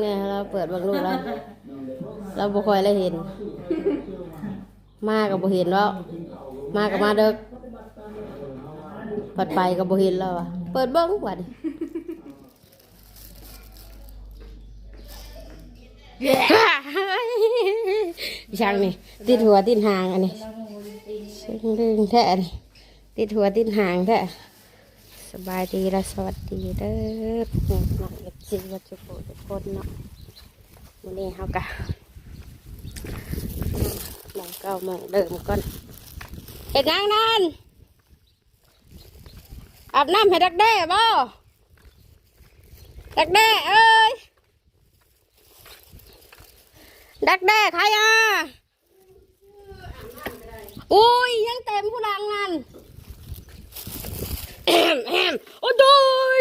เนี่ยเราเปิดเบางลูกแล้ว เราบ่ค่อยได้วเห็น มากับบ่เห็นแล้วมากับมาเด้อปัดไปกับบ่เห็นแล้วอะเปิดเบิ้งกว่าดิช่างนี่ติดหัวติดหางอันนี้ซึ่งดึงแท้นนี้ติดหัวติดหางแท้สบายดีและสวัสดีเด้อ พวกน้องเอฟซีวัชโกทุกคนเนาะวันนี้เขากะมองเก่ามองเดิมก่อนเห็ดนางนั่นอาบน้ำให้ดักแด้บ่ดักแด้เอ้ยดักแด้ใครอะอุ้ยยังเต็มผู้ดังนั่นแอมแอมโอ้โดย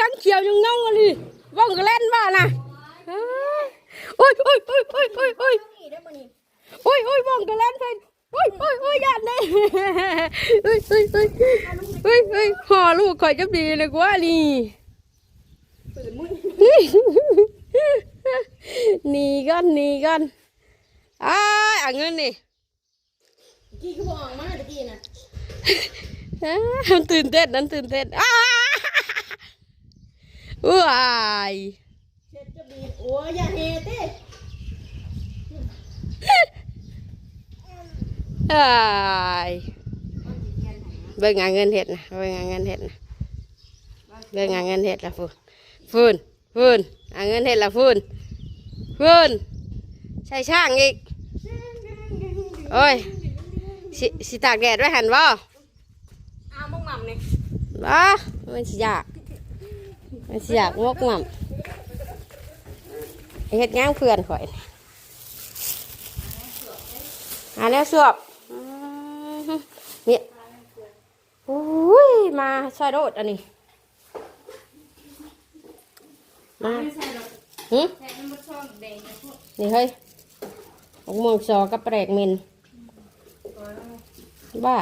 ยังเขียวยังงงเลยว่องก็เล่นบ้านะเอ้ยโอ้ยโอ้ยโอ้ยโอ้ยโอ้ยโอ้ยโอ้ยโอ้ยว่องก็เล่นเป็นโอ้ยโอ้ยโอ้ยยันเลยเฮ้ยเฮ้ยเฮ้ยเฮ้ยเฮ้ยห่อลูกข่อยจะดีเลยกว่านี่หนีก่อนหนีก่อนอ้ายเอาเงินนี่กี่คือบอกมาตะกี้น่ะอ่ามันตื่นเต้นนั้นตื่นเต้นอ้า ว้ายเช็ดจะบีบโอ้ยอย่าเฮติอ้ายเบิ่งงานเงินเห็ดนะเบิ่งงานเงินเห็ดนะเบิ่งงานเงินเห็ดละฟูนฟูนฟูนงานเงินเห็ดละฟูนฟูนใช่ช่างอีกโอ้ยสิสิตากแดดไว้หันบ่อ้าวมงหม่ำนี่บ่มันสิอยาก มันอยากงกหม่ำเฮ็ดง่านเพื่อนข่อยหาแล้วสวบเนี่ยโอ้ย มาใส่โดดอันนี้ มาไม่ใช่หรอกหึแค่มันบ่ชอบแดงนะพวกนี่เฮ้ยหกโมงสอกับแปลกเมนบ้า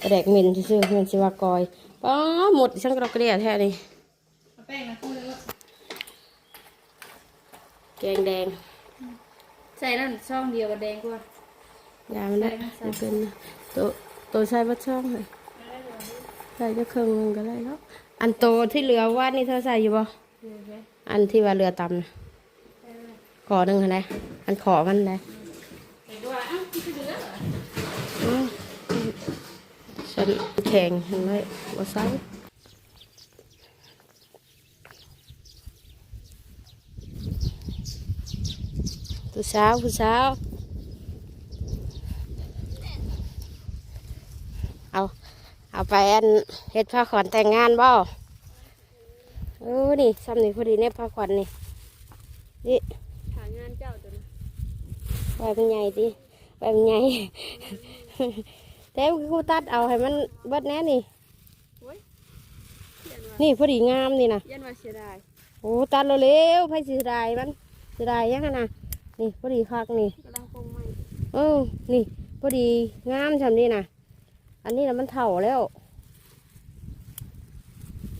แปลกเมนซื่อๆเมนสิวากอย ป้าหมดช่างกระเกลียแท้นี่เอาแป้งนะพูดเลยว่าแกงแดง ใส่นั่นช่องเดียวกับแดงกว่ายามันได้ไม่เป็นนะตัวตัวใช้บัดช่องเลยใส่จะเครื่องหนึงก็ได้แล้วอันโตที่เหลือว่านี่เธอใส่อยู่บ่เดี๋ยวไปอันที่ว่าเรือตำนะขอหนึ่งอะไรอันขอมันอะไร ใส่ด้วยอ้าวที่เหลือเหรอ อืม ฉันแข็งเห็นไหมว่าใส่ผู้สาวผู้สาวเอาเอาไปอันเฮ็ดผ้าขอนแต่งงานบ่เออนี่ซ้ำนี่พอดีเนี่ยผ้าขอนนี่นี่หางานเจ้าตัวนี้ไว้เป็นไงดิไว้เป็นไง แต่กูตัดเอาให้มันเบิดแน่นี่โอ้ยเขียนว่านี่พอดีงามนี่นะยันว่าเสียดายโอ้ตัดเร็วๆไผสิได้มันสิได้ยังไงนะนี่พอดีคักนี่กำลังปรุงใหม่เออนี่พอดีงามทำนี่นะอันนี้นะมันเถ่าแล้ว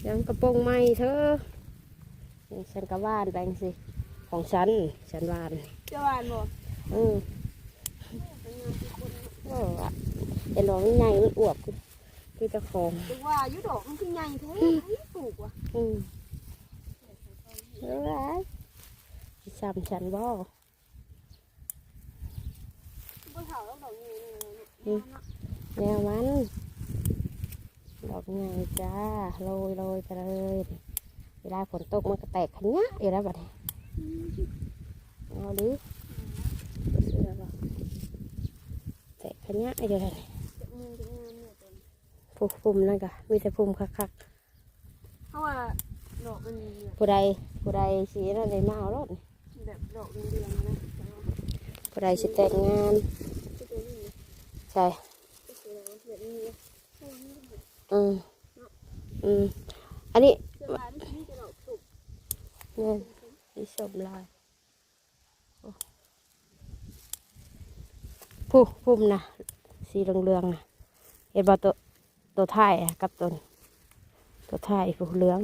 ยังกระโปรงไหมเธอนี่ฉันก็วานแบงสิของฉันฉันวานเจ้าหวานบ่อืมโอ้อะเห็นดอกมันใหญ่มันอวบคือคือเจะของถึงว่าอยุดอกมันคือใหญ่แท้ไอ้ปลูกว่ะอืมเอ้ยซ้ำฉันบ่บ่เฒ่าแล้วดอกนี้แนวมันดอกใหญ่จ้าโรยโรยไปเลยเวลาฝนตกมันก็แตกขะยะอยู่แล้วบัดนี้เอาดิเสื้อบ่แตกขะยะอยู่แล้วนี่ จะมือจะงามเนี่ยตัวนี้ ผู้ปุ่มนั่นก็มีแต่ปุ่มคักเพราะว่าดอกมันแบบๆผู้ใดผู้ใดสีนั่นเลยมาเอารถนี่แบบดอกเรืองๆนะแต่ว่าผู้ใดสิแต่งงานที่ตัวนี้ใช่ก็คือแบบนี้นะอืมอืมอันนี้เสื้อลายมันมีแต่ดอกสุกเนี่ยสีสมลายโอ้ผู้พุ่มนะสีเหลืองๆนะเห็นบ่ตัว ตัวท้ายอะกับตัวนี้ตัวท้ายผู้เหลือง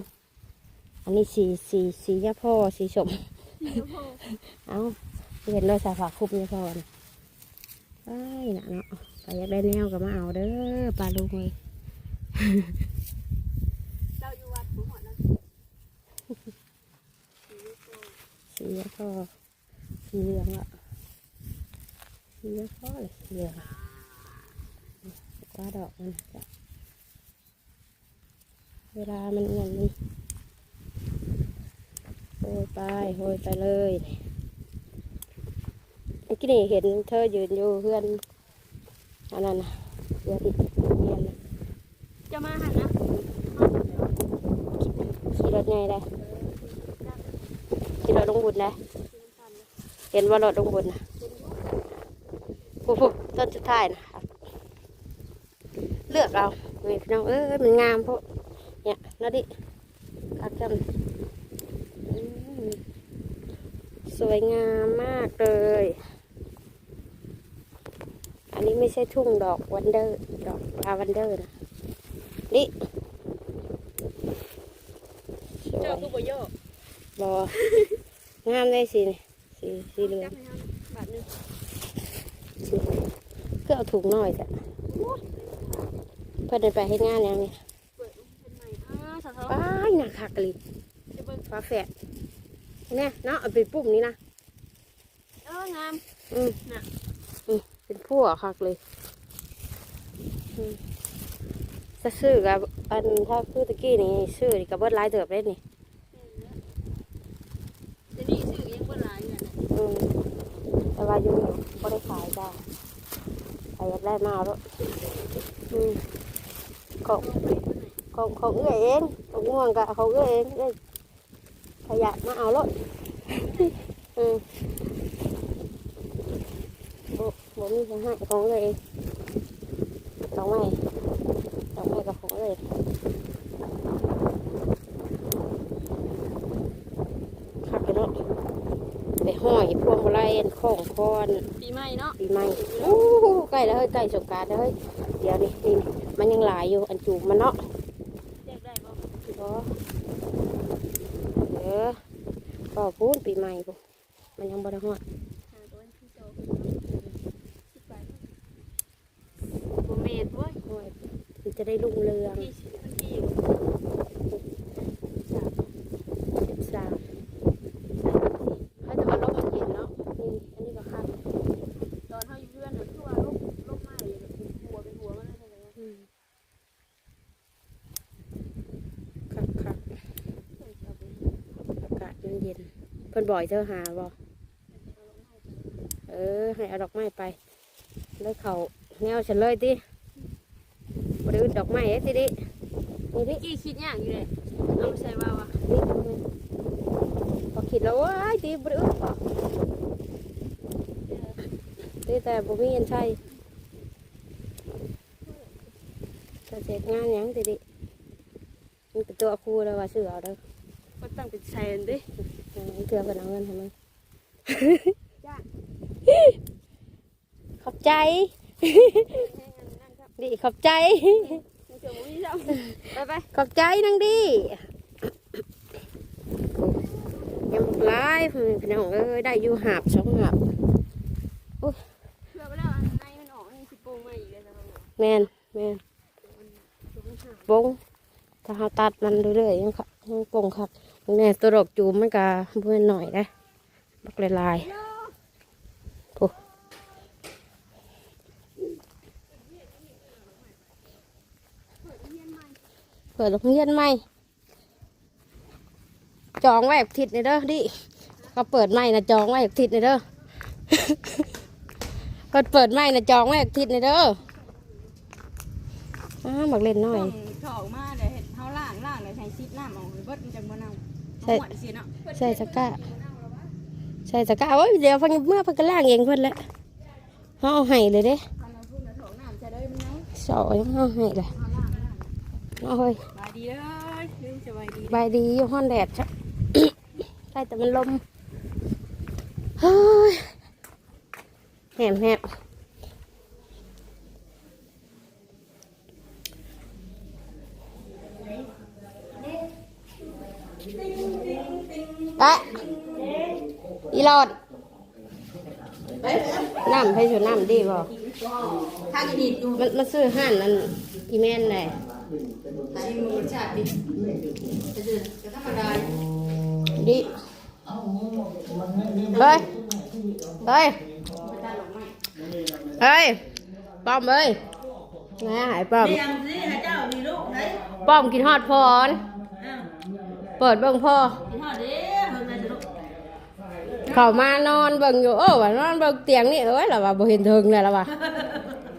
อัอันนี้สีสีสียาพ่อสีสมพี่ก็พอเอาเห็นด้วยสาฝาคุบยาพ่อนะไอ้ยน่ะเนาะไปอยากได้แนวก็มาเอาเด้อปลาลูกเลยเจ้าอยู่วัดผู้หอดนั่นสียาพ่อสีเหลืองอะสียาพ่อเลยสีเหลืองว่าดอกมันจ้ะ เวลามันเงินมันโหยไปโหยไปเลยเมื่อกี้นี่เห็นเธอยืนอยู่เพื่อนอันนั้นนะเพื่อนเรียนนะจะมาหันนะขี่รถไงได้ขี่รถลงบุญได้เห็นว่ารถลงบุญนะปุ๊บปุ๊บต้นสุดท้ายนะครับเลือกเอาเว้ยพี่น้องเอ้ยมันงามพวกเนี่ยนาดิคักจังอืมสวยงามมากเลย อันนี้ไม่ใช่ทุ่งดอกวันเดอร์ ดอกลาวันเดอร์นะ นี่สวยเจ้าคือบ่โยกบองามเลยสินี่สีสีเหลือจังบให้เฮาบาทหนึงสีก็เอาถุงหน่อยจ้ะเพื่อนเดินไปให้งานยังไงเปิดเป็นใหม่อ่าสะท้อน ป้ายหนัก คักกะลิจะเบิ่งฟ้าแฝดเนี่ยเนาะเอาไปปุ่มนี้นะเอองามอืมน่ะอืมเป็นพวกคักเลยอืมจะซื้อกับอันถ้าคือตะกี้นี่ซื้อนี่กับเบิร์ดไลายเติบได้นี่เดี๋ยวนี้ซื้อยังบ่หลายอยู่น่ะอืมแต่ว่าอยู่นี่ก็ได้ขายจ้าใครอยากได้มาเอาแล้วอืมของของของเอื้อเอง ของง่วงกะเขาเอื้อเองเอ้ยขยะมาเอาแล้วอืมบ่บ่มีของให้ของเอื้อเองดอกไม้ดอกไม้กับของเอื้อเองขับไปเนาะไปห้อยพวงมาลัยของคอนปีใหม่เนาะปีใหม่โอ้โหใกล้แล้วเฮ้ยใกล้สงกรารแล้วเฮ้ยเดี๋ยวนี่นี่มันยังหลายอยู่อันจูบมันเนาะ เรียกได้บ่ บ่เออก็ พูนปีใหม่ปุ๊มันยังบ่ได้ฮอดหาตัวที่โตสิบบาทบ่แม่นเว้ยฮอดมันจะได้รุ่งเรือง ที่สิบนาที สิบสามเขาจะมาลบมันเย็นเนาะ นี่ อันนี้ก็คัก ตอนเฮาอยู่เพื่อนน่ะคือว่าลบลบไม้แบบเป็นหัวเป็นหัวมันอะไรอย่างเงี้ย อืมคักคัก เพิ่นเอาไป อากาศมันเย็น เพิ่นบ่อยเธอหาบ่เออ ให้เอาดอกไม้ไป แล้วเขาแนวฉันเลยติบริวดอกไม้เอ้ติดินี่ดิกี่คิดอย่างอยู่เลยเอามาใส่ว่าวอะนี่พอคิดแล้วว้ายตีบริวดตีแต่บ่มีเงินใช้จะเสร็จงานหยังติดิมันเป็นตัวครูแล้วว่าซื้อเอาเด้อก็ตั้งเป็นแสนเด้ เออเถื่อเป็นเอาเงินให้มึงขอบใจดิขอบใจ ไปไปขอบใจนังดียังบหลายพี่น้องเอ้ยได้อยู่หาบสองหาบเพื่อไปแล้วอันในมันออกนี่สิโปงมาอีกเลยจ้ะครัแมนแมนบงถ้าเราตัดมันเรื่อยๆยังค่ะยังปงคัก แน่ตัวดอกจูมมันก็เพื่อนหน่อยได้บักลายๆโอ้เปิดโรงเรียนใหม่จองไว้ทิศในเด้อดิเขาเปิดใหม่นะจองไว้ทิศในเด้อเปิดเปิดใหม่นะจองไว้ทิศในเด้ออ้าบักเล่นหน่อยเขาอกมาเดี๋ยวเห็นเขาล่างล่างเดี๋ยวใช้ซิปน้ำออกเบิดมันจังบ่น่ ใช่หวานสิเนาะใส่ตะกร้าใส่ตะกร้าโอ้ยเดี๋ยวเพิ่นเมื่อพิ่นก็ล่างเองเพิ่นแหละเขาเอาให้เลยเด้สอยเขาให้เลยเขาล่างล่างเอาเฮ้ยบายดีเลยเฮ้ยบายดีบายดีอยู่ห้อนแดดจ้ะใช่แต่มันลมเฮ้ยแหมแหม ให้ชวนน้ำดีบ่ถ้ากินอยู่มันมันซื้อห่านนั่นอีแม่นเลยชิมรสชาติดิจะเดือดจะธรรมดาดิเฮ้ยเฮ้ยเฮ้ยป้อมเอ้ยแม่หายป้อมเรียงสิให้เจ้ามีลูกไหนป้อมกินฮอดพรอ้าวเปิดเบิ่งพ่อกินทอดเด้เพิ่งได้จะลูก เข้ามานอนเบิ่งอยู่โอ้ว่านอนเบิ่งเตียงนี่เอ้ยแล้วว่าบ่เห็นเทิงเลยแล้วว่า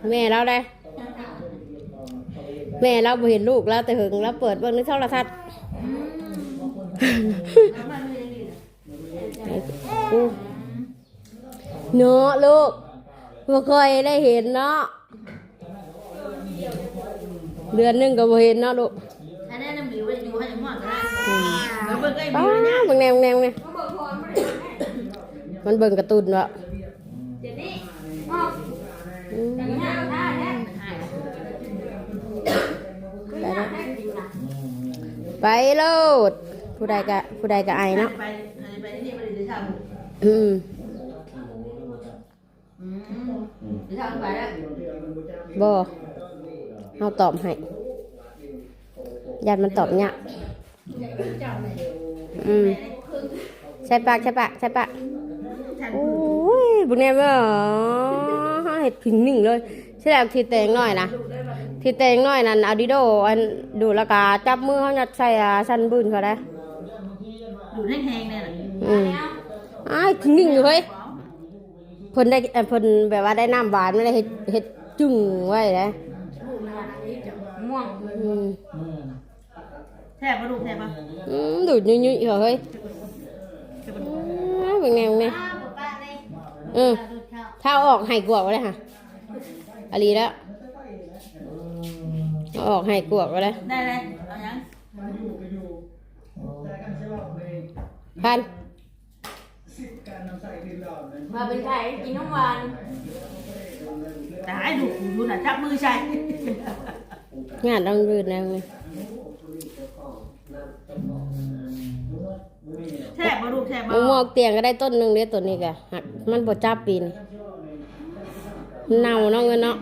แม่เราได้แม่เราบ่เห็นลูกแล้วแต่หึงแล้วเปิดเบิ่งในโทรทัศน์น้ำมันไม่ยังดีนะอู้เนาะลูกบ่เคยได้เห็นเนาะเดือนหนึงก็บ่เห็นเนาะลูกอันนี้น้ำหลิวอยู่ให้ยังหมดก็ได้แล้วเบิ่งไอ้ป้าบิวเนี่ยเบิ่งแนวแนวเนี่ย มันเบิ่งการ์ตูนวะเดี๋ยวนี้อืมมันหายได้แล้วมันหายไปเนาะไปโลดผู้ใดก็ผู้ใดก็ไอเนาะไปไปนี่ไปดิฉันอืมอืมดิฉันไปแล้วบ่เอาตอบให้ยันมันตอบยากอืมใช่ปากใช่ปากใช่ปากฉัน โอ้ยบุญแนมเออเห็ดผิงหนึ่งเลยใช่แล้วทีแตงน้อยนะทีแตงน้อยนั่นเอาดิโดอันดูแล้วก็จับมือเขายัดใส่อ่าสันบืนเขาได้อยู่แห้งๆเนี่ยนะอืมอ้ายผิงหนึ่งอยู่เฮ้ยเพิ่นได้เอ่อเพิ่นแบบว่าได้น้ำหวานไม่ได้เฮ็ดเฮ็ดจุ่งไว้เลยม่วงอืมแทบปะลูกแทบปะอืมดูดยุ่ยๆเหรอเฮ้ยอ้าวเป็นไงเป็นไงเออถ้าเอาออกให้กวกไว้เลยค่ะอาลีแล้วเอาออกให้กวกไว้เลยได้เลยเอายังพันมาเป็นไข่กินน้ำหวานแต่ให้ดูดูน่ะจับมือใช่งานต้องยืนแล้วไง แทบปะลูกแทบมะม่วงเตียงก็ได้ต้นหนึ่งเด้ต้นนี้กะหักมันบ่จับปีนเน่าเนาะเงินเนาะ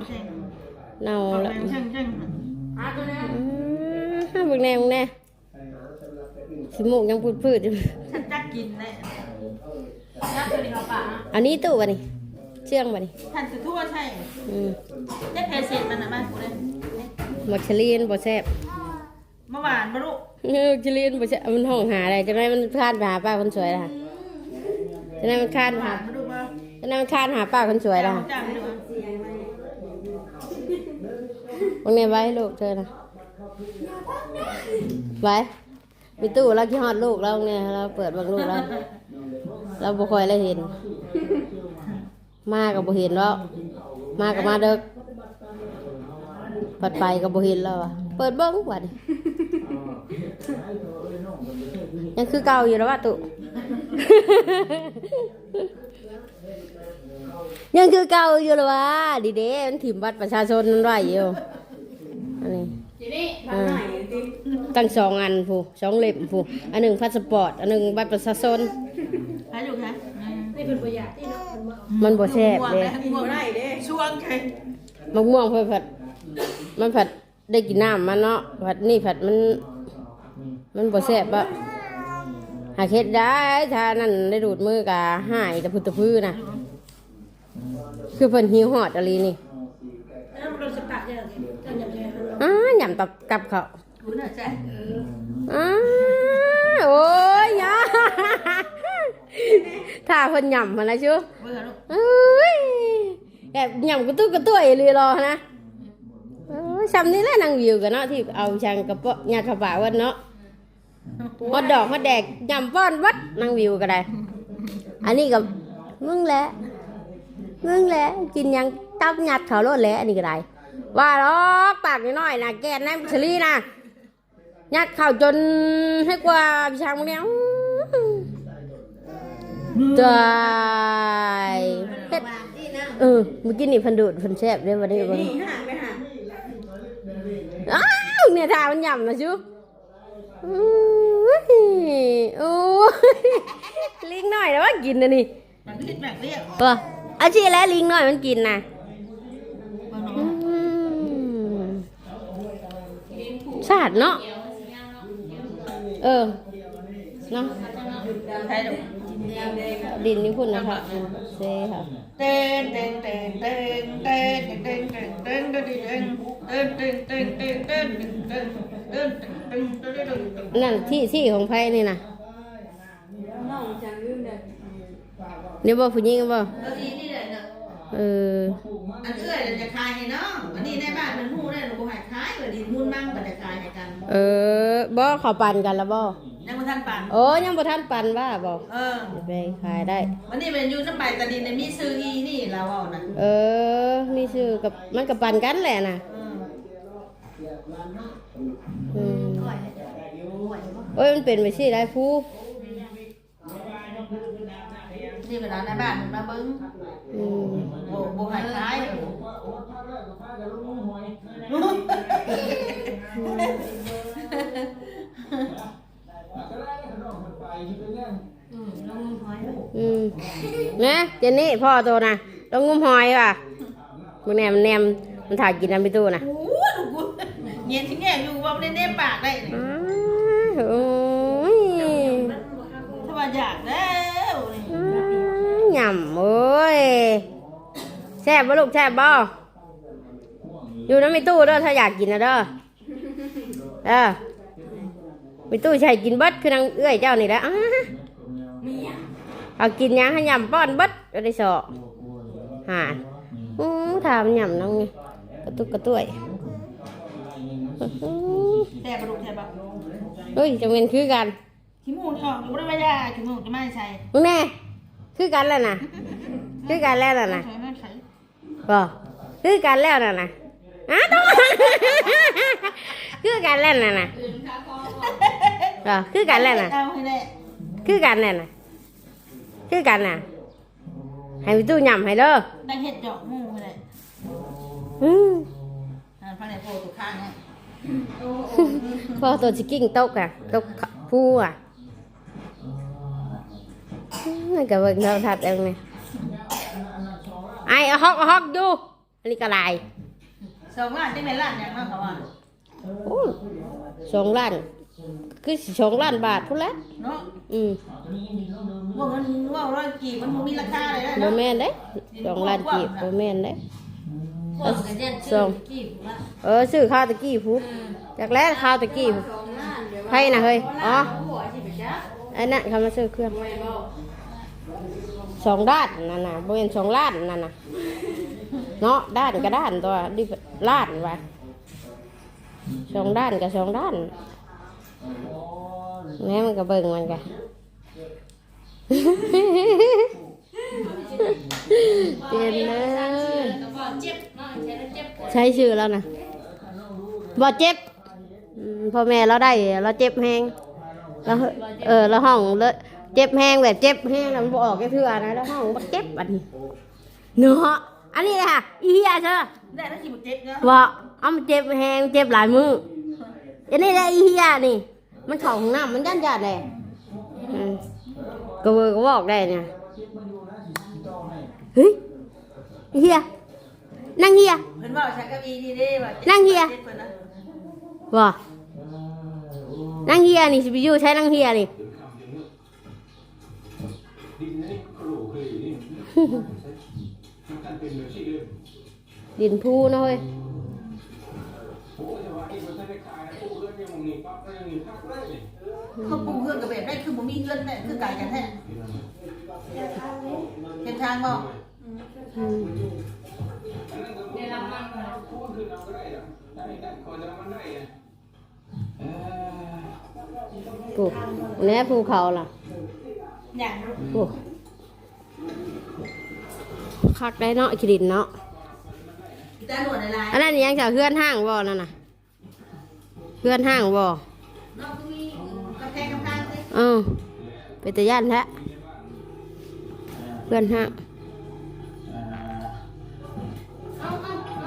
เน่าเอาแล้วแช่งแช่งอะตัวนี้อืมห้าเบิ่งแน่เบิ่งแน่สิมูกยังพูดพืดอยู่ฉันจักกินเลยจักตัวนี้เขาปะอันนี้ตู้บ่นี่เชื่องบ่นี่ท่านจะทั่วใช่อืมได้เพเซนมันนะบ้านกูเลยมักชะลีนบ่แซ่บ เมื่อวานปะลูกเออชะลีนบ่แซ่บมันห้องหาอะไรจังไดมันคานไปหาป้าคนสวยล่ะจังไดมันคานไปหามาดูมาจังไดมันคานหาป้าคนสวยล่ะจ้าไปดูวันนี้ไว้ให้ลูกเธอนะไว้มีตู้เราที่ฮอดลูกเราเนี่ยเราเปิดเบางลูกเราเราบ่คอยได้เห็น มากับบ่เห็นแล้วมากับมาเด็กปัดไปกับบ่เห็นแล้วอะเปิดเบิ้งวัดนี้ ยังคือเก่าอยู่แล้วว่าตุ ยังคือเก่าอยู่แล้วว่าดีเด้มันถิ่มบัตรประชาชนมันไว้อยู่อันนี้ทีนี้อ่าตั้งสองอันผู้สองเล่มผู้อันหนึ่งพาสปอร์ตอันหนึ่งบัตรประชาชนใครลูกคะนี่เป็นประหยัดที่เนาะมันบ่แซ่บม่วงเลเลยยม่วงได้เด้ช่วงใครมะม่วงเพิ่นผัด มันผัดได้กินน้ำมันเนาะผัดนี่ผัดมัน มันบ่แซ่บอะหาเฮ็ดได้ถ้านั่นได้ดูดมือกะหายตะพุตะพื้นะคือเพิ่นหิวหอดอะไรนี่แล้วเราจะตัดยังไงจะยังไงอ้าหยำตับกับเขาคุณน่ะใช่อ้าโอ้ยยาถ้าเพิ่นหยำมาแล้วชูเบื่อลูกเอ้ยแอบหยำกระตุ้กระตุ้ยเลยรอนะเอ้ยซ้ำนี่แหละนางวิวกันเนาะที่เอาช่างกระเปาะยากระบะวันเนาะ ฮอดดอกฮอดแดกยำป้อนวัดนางวิวก็ได้ อันนี้กับมึงแหละมึงแหละกินหยังตับยัดเขาโลดแหละอันนี้ก็ได้ ว่าหรอกปากน้อยๆนะแกนน้ำเฉลี่นะยัดเข่าจนให้กว่าพี่ช้างมึงเนี่ยตายเฮ็ดเออเมื่อกี้นี่เพันดูดเพันแซ่บเด้วันนี้วันนี้ห่างไปห่างอ้าวเนี่ยทามันหย่ำนะชูอื้อ โอ้ยลิงหน่อยแล้วว่ากินนะนี่มันคิดแบบเรียกเอออาชีพแล้วลิงหน่อยมันกินนะอืมสาดเนาะเออเนาะใช่หรอดินนี่พุ่นนะคะเซ่ค่ะเต้นเต้นเต้นเต้นเต้นเต้นเต้นเต้นเต้นเต้นเต้นเต้นเต้นเต้น นั่นที่ที่ของไพ่นี่นะน้องจังลืมเด็นี่ยบ่ผู้หญิงบ่เอออันเอื้อยจะขายให้น้องอันนี้ในบ้านมันหูได้เหนูหายขายเลยดิมุนมั่งก็จะขายให้กันเออบ่เขาปั่นกันแล้วบ่ยังบ่ท่านปั่นโอ้ยังบ่ท่านปั่นว่าบ่เออไปขายได้วันนี้เป็นยูน้ำายตะดินในมีซื้ออีนี่เราเอานะเออ มีซื้อกับมันกับปั่นกันแหละน่ะ อืมโอ้ยมันเป็นไปสิได้ผู้นี่เวลาในบ้านมันมาเบิ้งอืมโบโบใหายคล้ายอืมนะเจนนี่พ่อตัวน่ะต้องงุ้มหอยว่ะมึงแนมมันแนมมันถ่ายกินน้ำไปตู้น่ะโอ้ยลูกกู เย็นที่แง่อยู่ว่าไม่ได้เน่ปากได้อ้าวโอ้ยถ้าว่าอยากแล้วอ้าวหย่ำโอ้ยแซ่บบ่ลูกแซ่บบ่อยู่น้ำมีตู้เด้อถ้าอยากกินนะเด้อเออมีตู้ใช้กินเบิดคือนางเอื้อยเจ้านี่แหละอ้าเอากินหยังให้หย่ำป้อนเบิดก็ได้สอหาอู้ถามหย่ำน้องนี่กระตุกกระตุ้ยอื้อหือ แต่กระดูกแทบแบบเฮ้ยจะเป็นคือกันขี้มูกออกอยู่ไม่ได้ว่ายาขี้มูกจะไม่ใช่มึงแน่คือกันแล้วนะคือกันแล้วน่ะนะใช่ไม่ใช่บ่คือกันแล้วน่ะนะอ้าต้องคือกันแล้วน่ะนะบ่คือกันแล้วน่ะเอาให้แน่คือกันแล้วน่ะคือกันน่ะให้ไปตู้ยำให้เด้อได้เห็ดเจาะมูให้แน่อืมอ่าพันในโพตัวข้างเนี่ย พอตัวชิกิ้งตกอะตกผู้อะมันก็เบิ่งเท่าทัดเองนี่ไอ้เอาฮอกเอาฮอกดูอันนี้ก็ลายสองล้านที่ในล้านอย่างมากเขาว่าโอ้สองล้านคือสิสองล้านบาทพุ่นแหละเนาะอืมว่ามันว่าร้อยกี่มันมีราคาเลยนะโบเนาะแม่นเด้สองล้านกีบโบแม่นเด้ สองเออซื้อข้าวตะกี้ผู้จากแรกข้าวตะกี้ผู้ไพ่น่ะเฮ้ยอ๋อไอ้นั่นเขามาซื้อเครื่องสองด้านนั่นน่ะโบเป็นสองล้านนั่นน่ะเนาะด้านกับด้านตัวดิล้านว่ะสองด้านกับสองด้านแม่มันก็เบิ่งมันกัน เปลี่ยนเลยใช้ชื่อแล้วนะบ่เจ็บอืมพ่อแม่เราได้เราเจ็บแห้งเราเออเราห้องเลยเจ็บแห้งแบบเจ็บแห้งแล้วมันบออกแค่เทื่อนะแล้วห้องบักเจ็บอันนี้เนาะอันนี้เลยค่ะอีเหี้ยเชอได้แล้วกี่บุเจ็บเนาะว่าเอามันเจ็บแห้งเจ็บหลายมืออันนี้ได้อีเหี้ยนี่ มันเข่าของน้ำมันยันยันเลยอืมก็เวอร์ก็บอกได้เนี่ย เฮ้ยเหี้ยนั่งเหี้ยเพิ่นว่าใช้กับอีนี่เด้ว่านั่งเหี้ยว่านั่งเฮียนี่สิไปอยู่ใช้นั่งเฮียนี่ดินพูนะเฮ้ยเขาปลูกเฮือนกับแบบได้คือบ่มีเฮือนแม่คือไก่กันแท้เห็นทางบ่ อืมปลูกแหน่ภูเขาล่ะอย่างปลูกคักได้เนาะขีดินเนาะแต่หนวดในลายอันนั้นยังจะเพื่อนห้างบ่นั่นน่ะเพื่อนห้างบ่นอกก็มีกระแพงกระพางเลยเออเป็นตะย่านแท้เพื่อนห้าง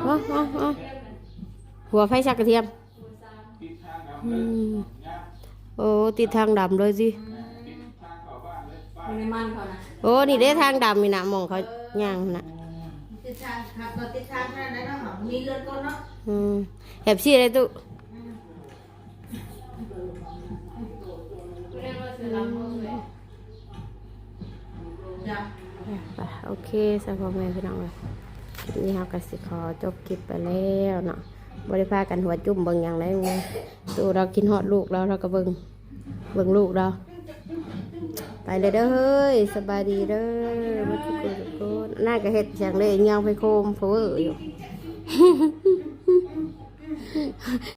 เอาเอาเอาหัวไฟชักกระเทียมอืมโโอ้ติดทางดำเลยสิมันมันเขานะโอ้นี่ได้ทางดำนี่นะมองเขาย่างนะติดทางขับรถติดทางนั่นนะเนาะมีเลือดก้นเนาะอืมแอบซี่อะไรตุเรียกว่าเสือลำโพงเลยจ้ะไปโอเคสำหรับพ่อแม่พี่น้องเลยค ลิปนี้เขาก็สิขอจบคลิปไปแล้วเนาะบริพากันหัวจุ่มเบิ่งอย่างไรงูตัวเรากินหอดลูกแล้วเราก็เบิ่งเบิ่งลูกเรา ไปเลยเด้อเฮ้ยสบายดีเด้อมาทุกคนทุกคนน่าก็เห็ดอย่างเลยเงาไปโคมเฟออยู่